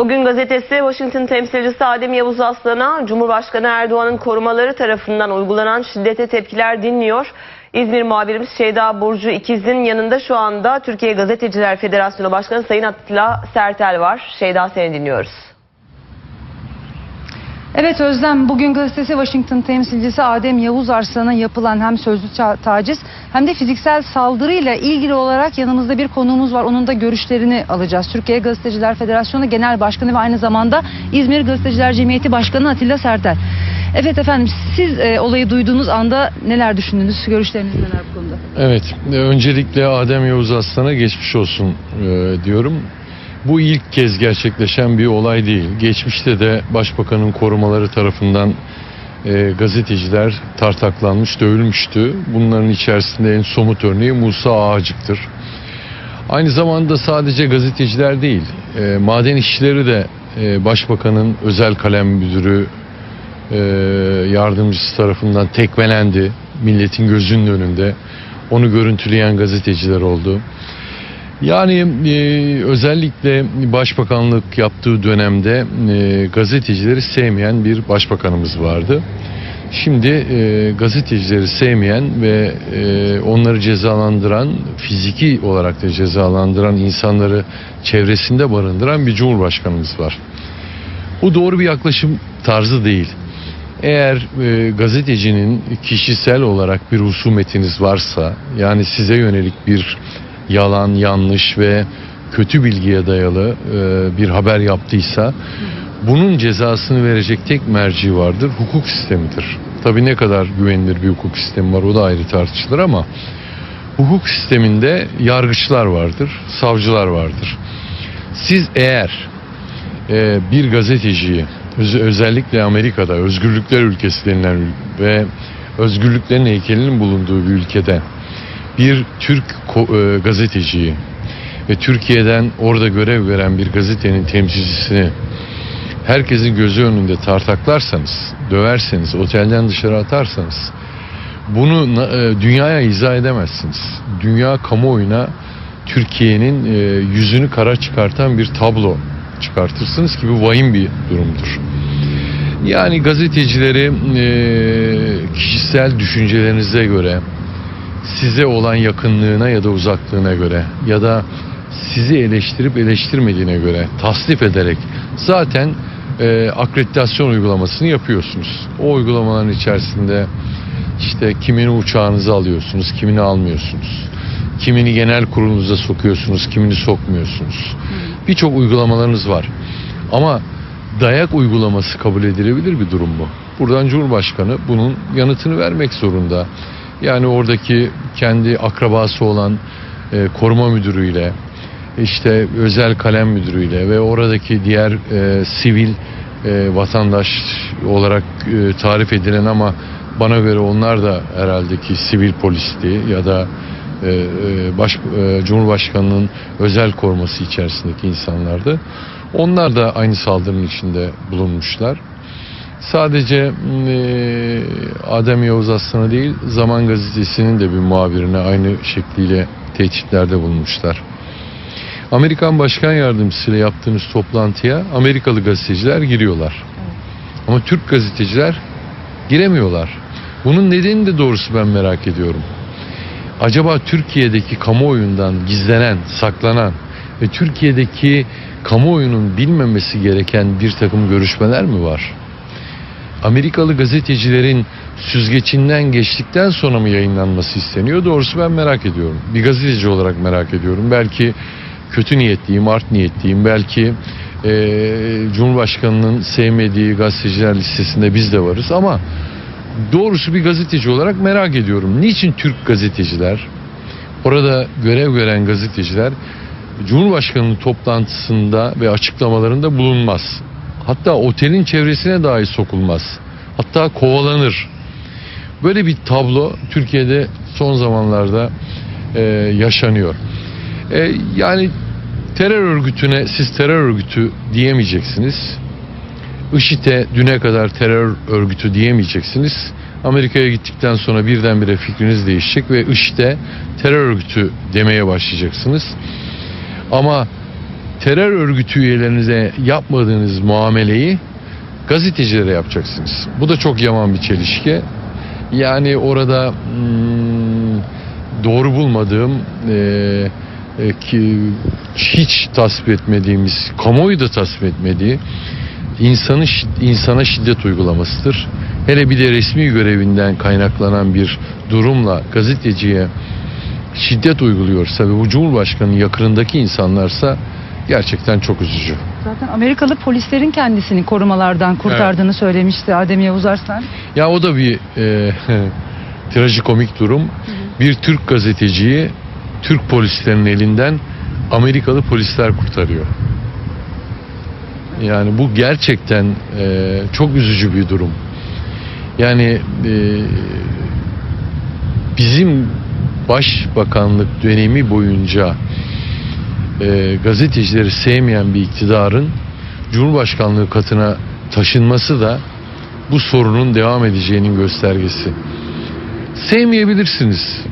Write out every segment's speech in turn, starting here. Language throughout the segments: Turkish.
Bugün gazetesi Washington temsilcisi Adem Yavuz Aslan'a Cumhurbaşkanı Erdoğan'ın korumaları tarafından uygulanan şiddete tepkiler dinliyor. İzmir muhabirimiz Şeyda Burcu İkiz'in yanında şu anda Türkiye Gazeteciler Federasyonu Başkanı Sayın Atilla Sertel var. Şeyda seni dinliyoruz. Evet Özlem, bugün gazetesi Washington temsilcisi Adem Yavuz Arslan'a yapılan hem sözlü taciz hem de fiziksel saldırıyla ilgili olarak yanımızda bir konuğumuz var. Onun da görüşlerini alacağız. Türkiye Gazeteciler Federasyonu Genel Başkanı ve aynı zamanda İzmir Gazeteciler Cemiyeti Başkanı Atilla Sertel. Evet efendim, siz e, olayı duyduğunuz anda neler düşündünüz? Görüşleriniz neler bu konuda? Evet, e, öncelikle Adem Yavuz Aslan'a geçmiş olsun e, diyorum. Bu ilk kez gerçekleşen bir olay değil. Geçmişte de Başbakanın korumaları tarafından e, gazeteciler tartaklanmış, dövülmüştü. Bunların içerisinde en somut örneği Musa Ağacık'tır. Aynı zamanda sadece gazeteciler değil, e, maden işçileri de e, Başbakanın özel kalem müdürü e, yardımcısı tarafından tekmelendi. Milletin gözünün önünde. Onu görüntüleyen gazeteciler oldu. Yani e, özellikle başbakanlık yaptığı dönemde e, gazetecileri sevmeyen bir başbakanımız vardı. Şimdi e, gazetecileri sevmeyen ve e, onları cezalandıran, fiziki olarak da cezalandıran insanları çevresinde barındıran bir cumhurbaşkanımız var. Bu doğru bir yaklaşım tarzı değil. Eğer e, gazetecinin kişisel olarak bir husumetiniz varsa, yani size yönelik bir yalan, yanlış ve kötü bilgiye dayalı e, bir haber yaptıysa, bunun cezasını verecek tek merci vardır, hukuk sistemidir. Tabii ne kadar güvenilir bir hukuk sistemi var o da ayrı tartışılır ama hukuk sisteminde yargıçlar vardır, savcılar vardır. Siz eğer e, bir gazeteciyi öz- özellikle Amerika'da özgürlükler ülkesi denilen ve özgürlüklerin heykelinin bulunduğu bir ülkede bir Türk e, gazeteciyi ve Türkiye'den orada görev veren bir gazetenin temsilcisini herkesin gözü önünde tartaklarsanız, döverseniz, otelden dışarı atarsanız bunu e, dünyaya izah edemezsiniz. Dünya kamuoyuna Türkiye'nin e, yüzünü kara çıkartan bir tablo çıkartırsınız ki bu vahim bir durumdur. Yani gazetecileri kişisel düşüncelerinize göre, size olan yakınlığına ya da uzaklığına göre ya da sizi eleştirip eleştirmediğine göre tasnif ederek zaten e, akreditasyon uygulamasını yapıyorsunuz. O uygulamaların içerisinde işte kimini uçağınıza alıyorsunuz, kimini almıyorsunuz. Kimini genel kurulunuza sokuyorsunuz, kimini sokmuyorsunuz. Birçok uygulamalarınız var. Ama dayak uygulaması kabul edilebilir bir durum bu. Buradan Cumhurbaşkanı bunun yanıtını vermek zorunda. Yani oradaki kendi akrabası olan e, koruma müdürüyle, işte özel kalem müdürüyle ve oradaki diğer e, sivil e, vatandaş olarak e, tarif edilen ama bana göre onlar da herhalde ki sivil polisti ya da e, e, baş, e, Cumhurbaşkanının özel koruması içerisindeki insanlardı. Onlar da aynı saldırının içinde bulunmuşlar. Sadece e, Adem Yavuz Aslan'a değil Zaman Gazetesi'nin de bir muhabirine aynı şekliyle tehditlerde bulunmuşlar. Amerikan Başkan Yardımcısıyla yaptığınız toplantıya Amerikalı gazeteciler giriyorlar. Ama Türk gazeteciler giremiyorlar. Bunun nedenini de doğrusu ben merak ediyorum. Acaba Türkiye'deki kamuoyundan gizlenen, saklanan ve Türkiye'deki kamuoyunun bilmemesi gereken bir takım görüşmeler mi var? Amerikalı gazetecilerin süzgecinden geçtikten sonra mı yayınlanması isteniyor? Doğrusu ben merak ediyorum. Bir gazeteci olarak merak ediyorum. Belki kötü niyetliyim, art niyetliyim. Belki eee, Cumhurbaşkanı'nın sevmediği gazeteciler listesinde biz de varız ama doğrusu bir gazeteci olarak merak ediyorum. Niçin Türk gazeteciler, orada görev gören gazeteciler Cumhurbaşkanı'nın toplantısında ve açıklamalarında bulunmaz. Hatta otelin çevresine dahi sokulmaz. Hatta kovalanır. Böyle bir tablo Türkiye'de son zamanlarda e, yaşanıyor. E, yani terör örgütüne siz terör örgütü diyemeyeceksiniz. IŞİD'e düne kadar terör örgütü diyemeyeceksiniz. Amerika'ya gittikten sonra birdenbire fikriniz değişecek ve IŞİD'e terör örgütü demeye başlayacaksınız. Ama terör örgütü üyelerinize yapmadığınız muameleyi gazetecilere yapacaksınız. Bu da çok yaman bir çelişki. Yani orada hmm, doğru bulmadığım e, e, ki hiç tasvip etmediğimiz, kamuoyu da tasvip etmediği insanın şid- insana şiddet uygulamasıdır. Hele bir de resmi görevinden kaynaklanan bir durumla gazeteciye şiddet uyguluyorsa ve bu Cumhurbaşkanı'nın yakınındaki insanlarsa gerçekten çok üzücü. Zaten Amerikalı polislerin kendisini korumalardan kurtardığını söylemişti Adem Yavuz Arslan. Ya o da bir e, trajikomik durum. Bir Türk gazeteciyi Türk polislerinin elinden Amerikalı polisler kurtarıyor. Yani bu gerçekten e, çok üzücü bir durum. Yani e, bizim başbakanlık dönemi boyunca e, gazetecileri sevmeyen bir iktidarın Cumhurbaşkanlığı katına taşınması da bu sorunun devam edeceğinin göstergesi. Sevmeyebilirsiniz,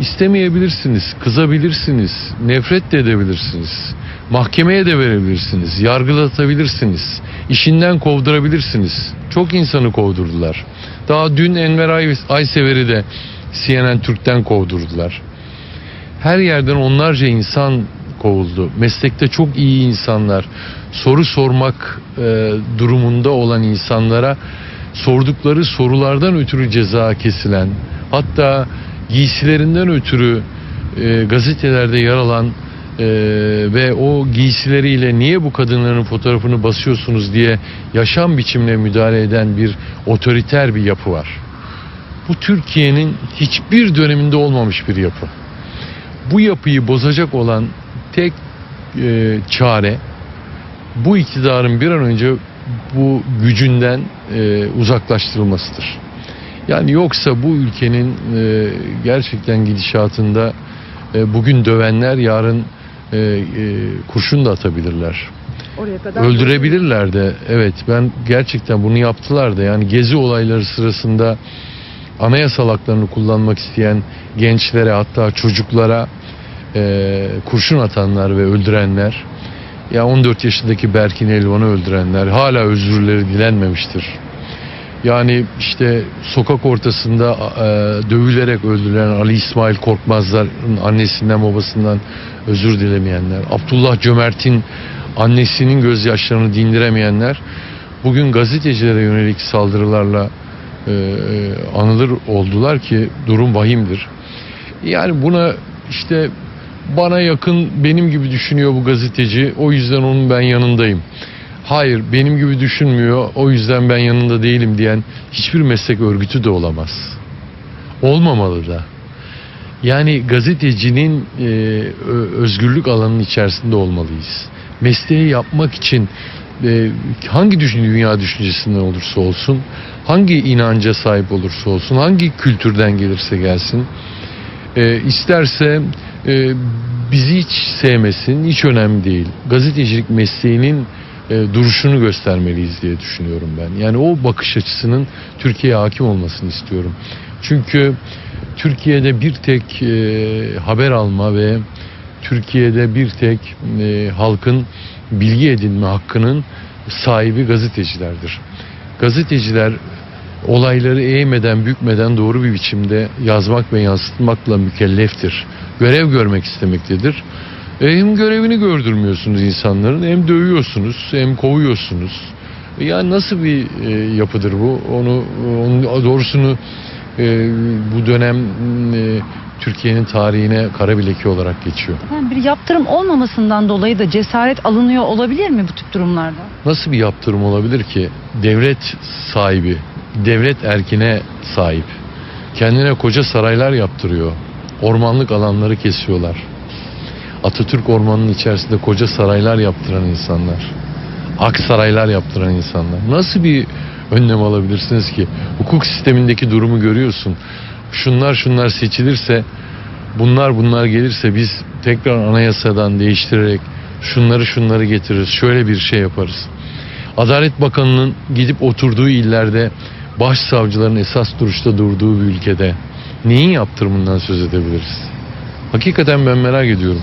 istemeyebilirsiniz, kızabilirsiniz, nefret de edebilirsiniz, mahkemeye de verebilirsiniz, yargılatabilirsiniz, işinden kovdurabilirsiniz. Çok insanı kovdurdular. Daha dün Enver Ay Aysever'i de CNN Türk'ten kovdurdular. Her yerden onlarca insan kovuldu. Meslekte çok iyi insanlar, soru sormak e, durumunda olan insanlara sordukları sorulardan ötürü ceza kesilen, hatta giysilerinden ötürü e, gazetelerde yer alan e, ve o giysileriyle niye bu kadınların fotoğrafını basıyorsunuz diye yaşam biçimine müdahale eden bir otoriter bir yapı var. Bu Türkiye'nin hiçbir döneminde olmamış bir yapı. Bu yapıyı bozacak olan tek e, çare bu iktidarın bir an önce bu gücünden e, uzaklaştırılmasıdır. Yani yoksa bu ülkenin e, gerçekten gidişatında e, bugün dövenler yarın e, e, kurşun da atabilirler. Oraya kadar Öldürebilirler de. Evet ben gerçekten bunu yaptılar da. Yani gezi olayları sırasında anayasal haklarını kullanmak isteyen gençlere hatta çocuklara e, kurşun atanlar ve öldürenler ya 14 yaşındaki Berkin Elvan'ı öldürenler hala özürleri dilenmemiştir. Yani işte sokak ortasında e, dövülerek öldürülen Ali İsmail Korkmazlar'ın annesinden babasından özür dilemeyenler, Abdullah Cömert'in annesinin gözyaşlarını dindiremeyenler bugün gazetecilere yönelik saldırılarla e, e, anılır oldular ki durum vahimdir. Yani buna işte bana yakın benim gibi düşünüyor bu gazeteci o yüzden onun ben yanındayım. Hayır benim gibi düşünmüyor o yüzden ben yanında değilim diyen hiçbir meslek örgütü de olamaz. Olmamalı da. Yani gazetecinin e, özgürlük alanının içerisinde olmalıyız. Mesleği yapmak için e, hangi düşün, dünya düşüncesinden olursa olsun, hangi inanca sahip olursa olsun, hangi kültürden gelirse gelsin, e, isterse e, bizi hiç sevmesin, hiç önemli değil. Gazetecilik mesleğinin e, duruşunu göstermeliyiz diye düşünüyorum ben. Yani o bakış açısının Türkiye'ye hakim olmasını istiyorum. Çünkü Türkiye'de bir tek e, haber alma ve Türkiye'de bir tek e, halkın bilgi edinme hakkının sahibi gazetecilerdir. Gazeteciler olayları eğmeden bükmeden doğru bir biçimde yazmak ve yansıtmakla mükelleftir. Görev görmek istemektedir. E, hem görevini gördürmüyorsunuz insanların hem dövüyorsunuz hem kovuyorsunuz. E, Yani nasıl bir e, yapıdır bu? Onu onun doğrusunu e, bu dönem e, Türkiye'nin tarihine kara bir leke olarak geçiyor. Yani bir yaptırım olmamasından dolayı da cesaret alınıyor olabilir mi bu tip durumlarda? Nasıl bir yaptırım olabilir ki? Devlet sahibi, devlet erkine sahip. Kendine koca saraylar yaptırıyor. Ormanlık alanları kesiyorlar. Atatürk ormanının içerisinde koca saraylar yaptıran insanlar. Ak saraylar yaptıran insanlar. Nasıl bir önlem alabilirsiniz ki? Hukuk sistemindeki durumu görüyorsun. Şunlar şunlar seçilirse bunlar bunlar gelirse biz tekrar anayasadan değiştirerek şunları şunları getiririz. Şöyle bir şey yaparız. Adalet Bakanı'nın gidip oturduğu illerde başsavcıların esas duruşta durduğu bir ülkede neyin yaptırımından söz edebiliriz? Hakikaten ben merak ediyorum.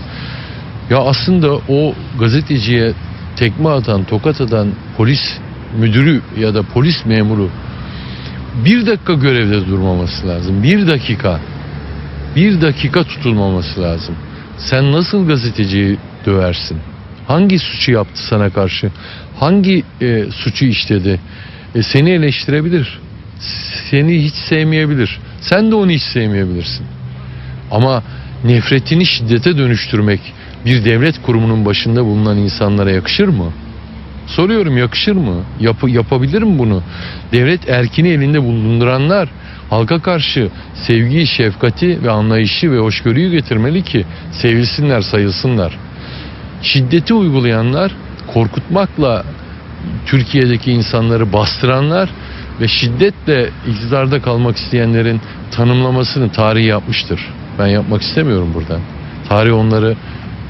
Ya aslında o gazeteciye tekme atan, tokat atan polis müdürü ya da polis memuru bir dakika görevde durmaması lazım. Bir dakika. Bir dakika tutulmaması lazım. Sen nasıl gazeteciyi döversin? Hangi suçu yaptı sana karşı? Hangi e, suçu işledi? E, seni eleştirebilir. Seni hiç sevmeyebilir. Sen de onu hiç sevmeyebilirsin. Ama nefretini şiddete dönüştürmek bir devlet kurumunun başında bulunan insanlara yakışır mı? Soruyorum yakışır mı? Yapı, yapabilir mi bunu? Devlet erkini elinde bulunduranlar halka karşı sevgiyi, şefkati ve anlayışı ve hoşgörüyü getirmeli ki sevilsinler, sayılsınlar. Şiddeti uygulayanlar korkutmakla Türkiye'deki insanları bastıranlar ve şiddetle iktidarda kalmak isteyenlerin tanımlamasını tarih yapmıştır. Ben yapmak istemiyorum buradan. Tarih onları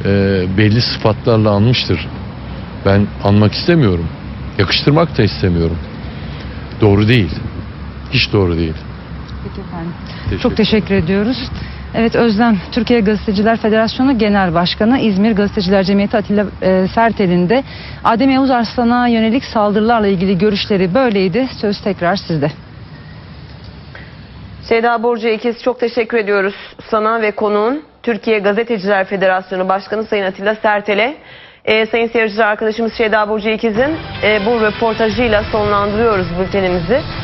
e, belli sıfatlarla anmıştır. Ben anmak istemiyorum. Yakıştırmak da istemiyorum. Doğru değil. Hiç doğru değil. Peki efendim. Teşekkür Çok teşekkür ediyoruz. Evet Özlem, Türkiye Gazeteciler Federasyonu Genel Başkanı İzmir Gazeteciler Cemiyeti Atilla e, Sertel'in de Adem Yavuz Arslan'a yönelik saldırılarla ilgili görüşleri böyleydi. Söz tekrar sizde. Şeyda Burcu İkiz çok teşekkür ediyoruz sana ve konuğun Türkiye Gazeteciler Federasyonu Başkanı Sayın Atilla Sertel'e. Ee, sayın seyirciler arkadaşımız Şeyda Burcu İkiz'in e, bu röportajıyla sonlandırıyoruz bültenimizi.